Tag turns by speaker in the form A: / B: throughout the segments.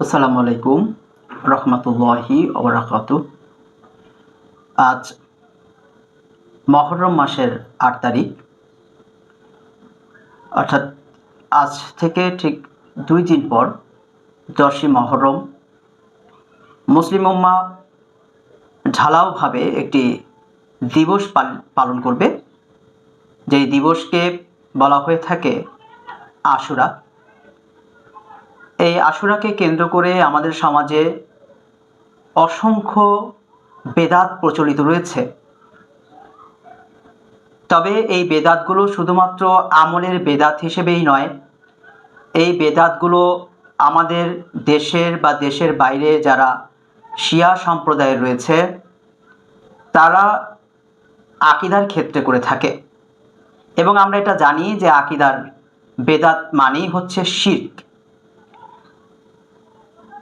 A: আসসালামু আলাইকুম রহমতুল্লাহি ওবরাকাত আজ মহরম মাসের আট তারিখ। অর্থাৎ আজ থেকে ঠিক দুই দিন পর দশই মহরম। মুসলিম উম্মা ঢালাওভাবে একটি দিবস পাল- পালন করবে। যেই দিবসকে বলা হয়ে থাকে আশুরা। এই আশুরাকে কেন্দ্র করে আমাদের সমাজে অসংখ্য বেদাত প্রচলিত রয়েছে। তবে এই বেদাতগুলো শুধুমাত্র আমলের বেদাত হিসেবেই নয়, এই বেদাতগুলো আমাদের দেশের বা দেশের বাইরে যারা শিয়া সম্প্রদায়ের রয়েছে, তারা আকিদার ক্ষেত্রে করে থাকে। এবং আমরা এটা জানি যে আকিদার বেদাত মানেই হচ্ছে শির্ক।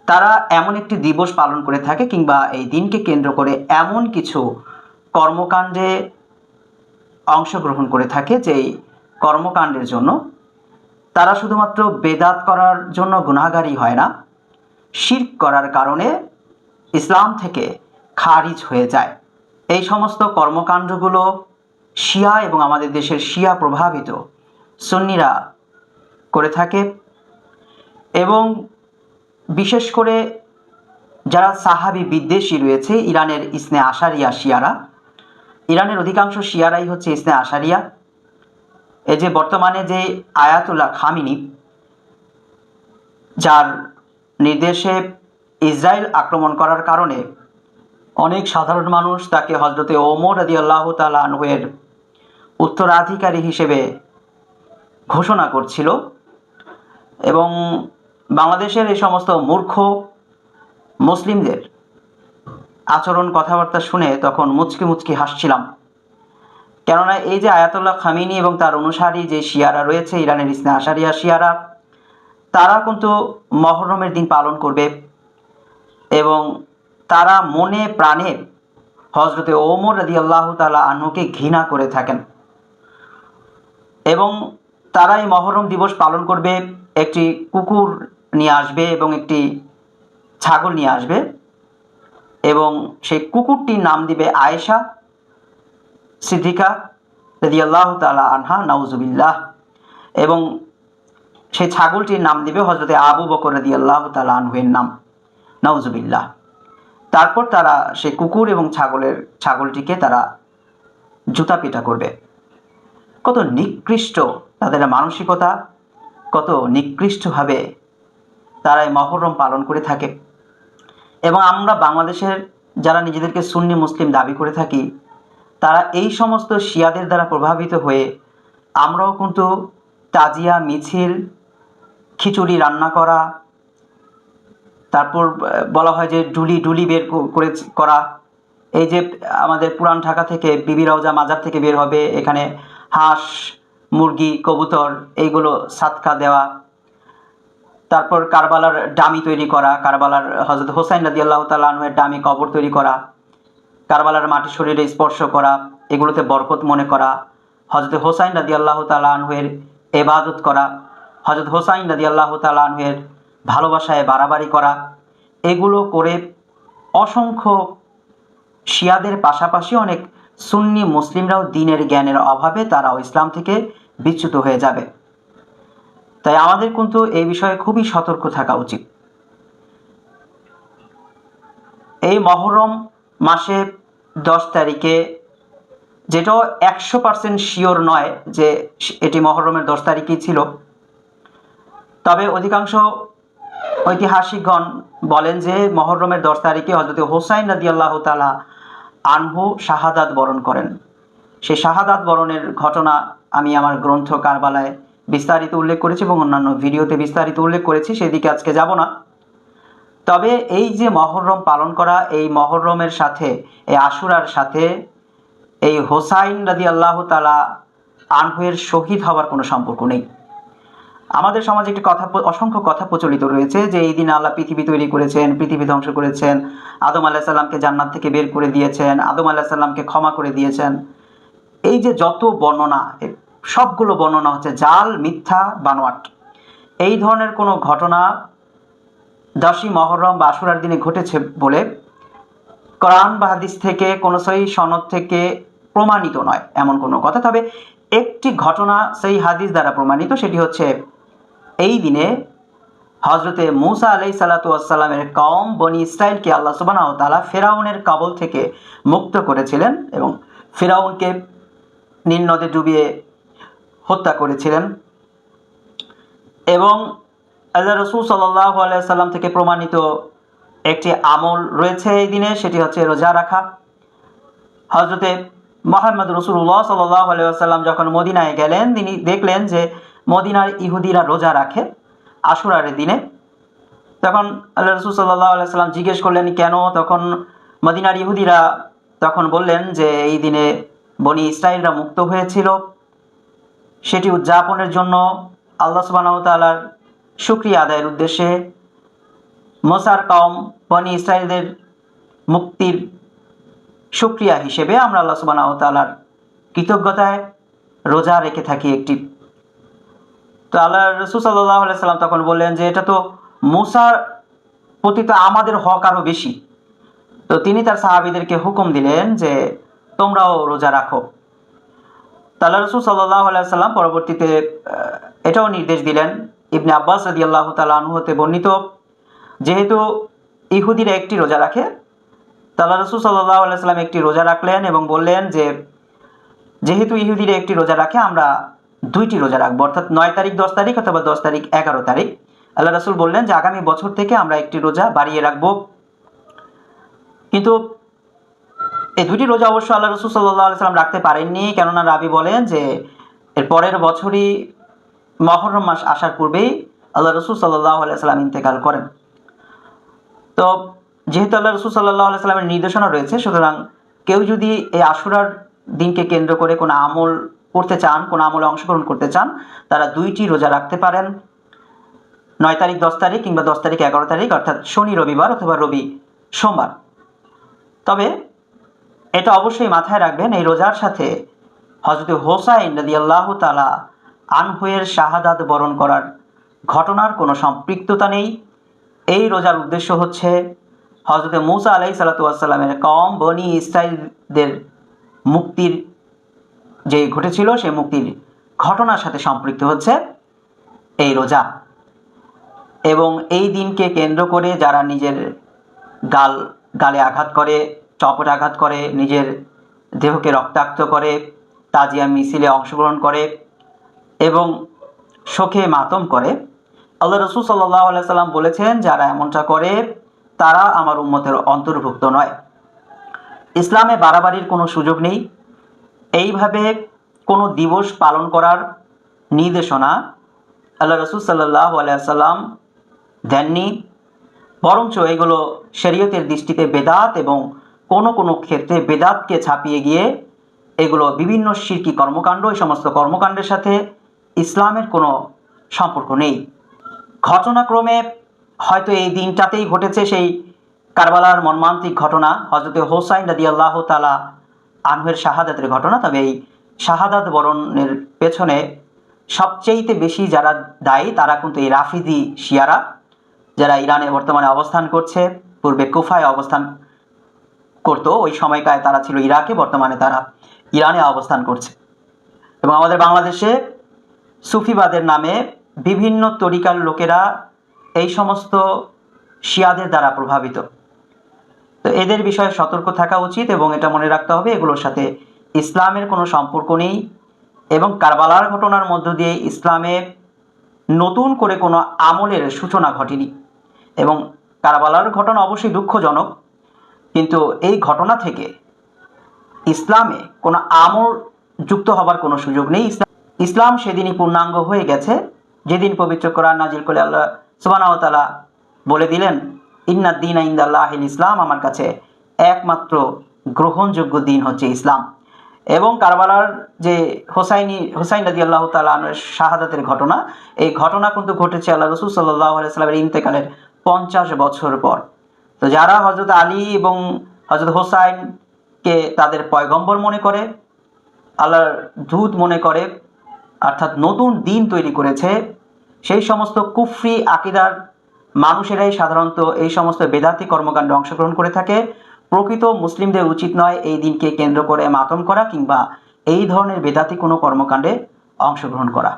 A: তারা এমন একটি দিবস পালন করে থাকে কিংবা এই দিনকে কেন্দ্র করে এমন কিছু কর্মকাণ্ডে অংশগ্রহণ করে থাকে যেই কর্মকাণ্ডের জন্য তারা শুধুমাত্র বেদাত করার জন্য গুণাগারী হয় না, শির্ক করার কারণে ইসলাম থেকে খারিজ হয়ে যায়। এই সমস্ত কর্মকাণ্ডগুলো শিয়া এবং আমাদের দেশের শিয়া প্রভাবিত সুন্নিরা করে থাকে এবং বিশেষ করে যারা সাহাবি বিদ্বেষী রয়েছে, ইরানের ইসনে আশারিয়া শিয়ারা। ইরানের অধিকাংশ শিয়ারাই হচ্ছে ইসনে আশারিয়া। এই যে বর্তমানে যে আয়াতুল্লাহ খামিনি, যার নির্দেশে ইসরায়েল আক্রমণ করার কারণে অনেক সাধারণ মানুষ তাকে হজরতে ওমর আদি আল্লাহ তালাহের উত্তরাধিকারী হিসেবে ঘোষণা করছিল এবং বাংলাদেশের এই সমস্ত মূর্খ মুসলিমদের আচরণ কথাবার্তা শুনে তখন মুচকি মুচকি হাসছিলাম। কেননা এই যে আয়াতুল্লাহ খামিনি এবং তার অনুসারী যে শিয়ারা রয়েছে, ইরানের ইসনে আশারিয়া শিয়ারা, তারা কিন্তু মহরমের দিন পালন করবে এবং তারা মনে প্রাণে হজরতে ওমর রাদি আল্লাহ তালা আনুকে ঘৃণা করে থাকেন এবং তারা এই মহরম দিবস পালন করবে। একটি কুকুর নিয়ে আসবে এবং একটি ছাগল নিয়ে আসবে এবং সেই কুকুরটির নাম দিবে আয়েশা সিদ্দিকা রদি আল্লাহ তালা আনহা, নাউজুবিল্লাহ। এবং সেই ছাগলটির নাম দিবে হজরতে আবু বকর রদি আল্লাহ তালা আনহুয়ের নাম, নাউজুবিল্লাহ। তারপর তারা সেই কুকুর এবং ছাগলের, ছাগলটিকে তারা জুতা পিটা করবে। কত নিকৃষ্ট তাদের মানসিকতা, কত নিকৃষ্টভাবে তারা এই মহরম পালন করে থাকে। এবং আমরা বাংলাদেশের যারা নিজেদেরকে সুন্নি মুসলিম দাবি করে থাকি, তারা এই সমস্ত শিয়াদের দ্বারা প্রভাবিত হয়ে আমরাও কিন্তু তাজিয়া, মিছিল, খিচুড়ি রান্না করা, তারপর বলা হয় যে ডুলি ডুলি বের করে করা, এই যে আমাদের পুরান ঢাকা থেকে বিবি রওজা মাজার থেকে বের হবে, এখানে হাঁস, মুরগি, কবুতর, এইগুলো সাতকা দেওয়া তারপর কারবালার ডামি তৈরি করা, কারবালার হজরত হোসাইন রাদি আল্লাহ তালের ডামি কবর তৈরি করা, কারবালার মাটি শরীরে স্পর্শ করা, এগুলোতে বরকত মনে করা হজরত হোসাইন রাদি আল্লাহ তালাহের এবাদত করা হজরত হোসাইন রাদি আল্লাহ তালাহের ভালোবাসায় বাড়াবাড়ি করা, এগুলো করে অসংখ্য শিয়াদের পাশাপাশি অনেক সুন্নি মুসলিমরাও দিনের জ্ঞানের অভাবে তারাও ইসলাম থেকে বিচ্যুত হয়ে যাবে। তাই আমাদের কিন্তু এই বিষয়ে খুবই সতর্ক থাকা উচিত। এই মহরম মাসে দশ তারিখে যেটাও একশো পার্সেন্ট শিওর নয় যে এটি মহরমের দশ তারিখেই ছিল, তবে অধিকাংশ ঐতিহাসিকগণ বলেন যে মহরমের দশ তারিখে হজরত হোসাইন নদী আল্লাহ তালা আনহু শাহাদাত বরণ করেন। সেই শাহাদাত বরণের ঘটনা আমি আমার গ্রন্থ কারবালায় বিস্তারিত উল্লেখ করেছি এবং অন্যান্য ভিডিওতে বিস্তারিত উল্লেখ করেছি, সেদিকে আজকে যাব না। তবে এই যে মহরম পালন করা, এই মহরমের সাথে, এই আশুরার সাথে, এই হোসাইন রাদি আল্লাহ তালা আনহুয়ের শহীদ হওয়ার কোনো সম্পর্ক নেই। আমাদের সমাজে একটি কথা, অসংখ্য কথা প্রচলিত রয়েছে যে এই দিন আল্লাহ পৃথিবী তৈরি করেছেন, পৃথিবী ধ্বংস করেছেন, আদম আল্লাহ সাল্লামকে জান্নাত থেকে বের করে দিয়েছেন, আদম আল্লাহ সাল্লামকে ক্ষমা করে দিয়েছেন। এই যে যত বর্ণনা সবগুলো বর্ণনা হচ্ছে জাল, মিথ্যা, বানোয়াট। এই ধরনের কোনো ঘটনা দশই মহরম বা আশুরার দিনে ঘটেছে বলে কোরআন বা হাদিস থেকে, কোনো সেই সনদ থেকে প্রমাণিত নয় এমন কোনো কথা। তবে একটি ঘটনা সেই হাদিস দ্বারা প্রমাণিত, সেটি হচ্ছে এই দিনে হজরতে মুসা আলাই সালাতামের কম বনি ইসরায়েলকে আল্লাহ সুবাহ তালা ফেরাউনের কাবল থেকে মুক্ত করেছিলেন এবং ফেরাউনকে নীল ডুবিয়ে হত্যা করেছিলেন এবং আল্লাহ রসুল সাল্লাহ আলাইসাল্লাম থেকে প্রমাণিত একটি আমল রয়েছে এই দিনে, সেটি হচ্ছে রোজা রাখা। হজরতে মোহাম্মদ রসুল্লাহ সাল্লাহ আলাইসাল্লাম যখন মদিনায় গেলেন, তিনি দেখলেন যে মদিনার ইহুদিরা রোজা রাখে আশুরার দিনে। তখন আল্লাহ রসুল সাল্লাহ আলাইসাল্লাম জিজ্ঞেস করলেন, কেন তখন মদিনার ইহুদিরা তখন বললেন যে এই দিনে বনি ইসরায়েলরা মুক্ত হয়েছিল? সেটি উদযাপনের জন্য আল্লাহ সুবাহ তালার সুক্রিয়া আদায়ের উদ্দেশ্যে মোসার কম বনি ইসরায়েলদের মুক্তির সুক্রিয়া হিসেবে আমরা আল্লাহ সুবাহ তালার কৃতজ্ঞতায় রোজা রেখে থাকি একটি। তো আল্লাহ রসুল সাল্লাহ সাল্লাম তখন বললেন যে, এটা তো মুসার প্রতি তো আমাদের হক আরও বেশি। তো তিনি তার সাহাবিদেরকে হুকুম দিলেন যে, তোমরাও রোজা রাখো। তাল্লা রসুল সাল্লাহ সাল্লাম পরবর্তীতে এটাও নির্দেশ দিলেন। ইবনে আব্বাস রদি আল্লাহ তালু হতে বর্ণিত, যেহেতু ইহুদিরা একটি রোজা রাখে তাল্লা রসুল সাল্লাহ সাল্লাম একটি রোজা রাখলেন এবং বললেন যে, যেহেতু ইহুদিরা একটি রোজা রাখে, আমরা দুইটি রোজা রাখব, অর্থাৎ নয় তারিখ দশ তারিখ অথবা দশ তারিখ এগারো তারিখ। আল্লাহ রসুল বললেন যে, আগামী বছর থেকে আমরা একটি রোজা বাড়িয়ে রাখব। কিন্তু এই দুটি রোজা অবশ্য আল্লাহ রসুল সাল্লাহ সাল্লাম রাখতে পারেননি, কেননা রাবি বলেন যে এর পরের বছরই মহরম মাস আসার পূর্বেই আল্লাহ রসুল সাল্লাহ সাল্লাম ইন্তেকাল করেন। তো যেহেতু আল্লাহ রসুল সাল্লাহ সাল্লামের নির্দেশনা রয়েছে, সুতরাং কেউ যদি এই আশুরার দিনকে কেন্দ্র করে কোনো আমল করতে চান, কোনো আমলে অংশগ্রহণ করতে চান, তারা দুইটি রোজা রাখতে পারেন। নয় তারিখ, দশ তারিখ কিংবা দশ তারিখ, এগারো তারিখ, অর্থাৎ শনি রবিবার অথবা রবি সোমবার। তবে এটা অবশ্যই মাথায় রাখবেন এই রোজার সাথে। হজরত হোসাইন নদী আল্লাহ তালা আনহুয়ের শাহাদাত বরণ করার ঘটনার কোনো সম্পৃক্ততা নেই। এই রোজার উদ্দেশ্য হচ্ছে হজরত মুসা আলাই সালাতামের কম বনি ইসরায়েলদের মুক্তির যে ঘটেছিল, সেই মুক্তির ঘটনার সাথে সম্পৃক্ত হচ্ছে এই রোজা। এবং এই দিনকে কেন্দ্র করে যারা নিজের গাল, গালে আঘাত করে চপট আঘাত করে, নিজের দেহকে রক্তাক্ত করে, তাজিয়া মিছিলে অংশগ্রহণ করে এবং শোকে মাতম করে। আল্লাহ রসুল সাল্লাহ সাল্লাম বলেছেন, যারা এমনটা করে, তারা আমার উম্মতের অন্তর্ভুক্ত নয়। ইসলামে বাড়াবাড়ির কোনো সুযোগ নেই। এইভাবে কোনো দিবস পালন করার নির্দেশনা আল্লাহ রসুল সাল্লাহ আলাইসাল্লাম দেননি। বরঞ্চ এগুলো শরীয়তের দৃষ্টিতে বেদাত এবং কোনো কোনো ক্ষেত্রে বেদাতকে ছাপিয়ে গিয়ে এগুলো বিভিন্ন শিরকি কর্মকাণ্ড, এই সমস্ত কর্মকাণ্ডের সাথে ইসলামের কোনো সম্পর্ক নেই। ঘটনাক্রমে হয়তো এই দিনটাতেই ঘটেছে সেই কারবালার মর্মান্তিক ঘটনা হজরতে হোসাইন রাদি আল্লাহ তালা আনহের শাহাদাতের ঘটনা। তবে এই শাহাদাত বরণের পেছনে সবচেয়েতে বেশি যারা দায়ী, তারা কিন্তু এই রাফিদি শিয়ারা, যারা ইরানে বর্তমানে অবস্থান করছে। পূর্বে কুফায় অবস্থান করতো, ওই সময়কায় তারা ছিল ইরাকে, বর্তমানে তারা ইরানে অবস্থান করছে। এবং আমাদের বাংলাদেশে সুফিবাদের নামে বিভিন্ন তরিকার লোকেরা এই সমস্ত শিয়াদের দ্বারা প্রভাবিত। তো এদের বিষয়ে সতর্ক থাকা উচিত এবং এটা মনে রাখতে হবে, এগুলোর সাথে ইসলামের কোনো সম্পর্ক নেই এবং কারবালার ঘটনার মধ্য দিয়ে ইসলামে নতুন করে কোনো আমলের সূচনা ঘটেনি। এবং কারবালার ঘটনা অবশ্যই দুঃখজনক কিন্তু এই ঘটনা থেকে ইসলামে কোনো আমল যুক্ত হবার কোনো সুযোগ নেই। ইসলাম সেদিনই পূর্ণাঙ্গ হয়ে গেছে। যেদিন পবিত্র কোরআন নাজিল করে আল্লাহ সুবানাওতালা বলে দিলেন ইন্নাদ্দিন ইন্দাল্লাহ ইসলাম আমার কাছে একমাত্র গ্রহণযোগ্য দিন হচ্ছে ইসলাম। এবং কারবালার যে হোসাইনি হোসাইন রাজি আল্লাহ তালের শাহাদাতের ঘটনা, এই ঘটনা কিন্তু ঘটেছে আল্লাহ রসুল সাল্লাহ আলাইস্লামের ইন্তেকালের পঞ্চাশ বছর পর। তো যারা হজরত আলী এবং হজরত হোসাইনকে তাদের পয়গম্বর মনে করে, আল্লাহর দূত মনে করে, অর্থাৎ নতুন দিন তৈরি করেছে, সেই সমস্ত কুফরি আকিদার মানুষেরাই সাধারণত এই সমস্ত বেদাতি কর্মকাণ্ডে অংশগ্রহণ করে থাকে। প্রকৃত মুসলিমদের উচিত নয় এই দিনকে কেন্দ্র করে মাতম করা কিংবা এই ধরনের বেদাতি কোনো কর্মকাণ্ডে অংশগ্রহণ করা।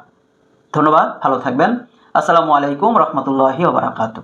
A: ধন্যবাদ, ভালো থাকবেন। আসসালামু আলাইকুম রহমতুল্লাহি ওবরাকাতু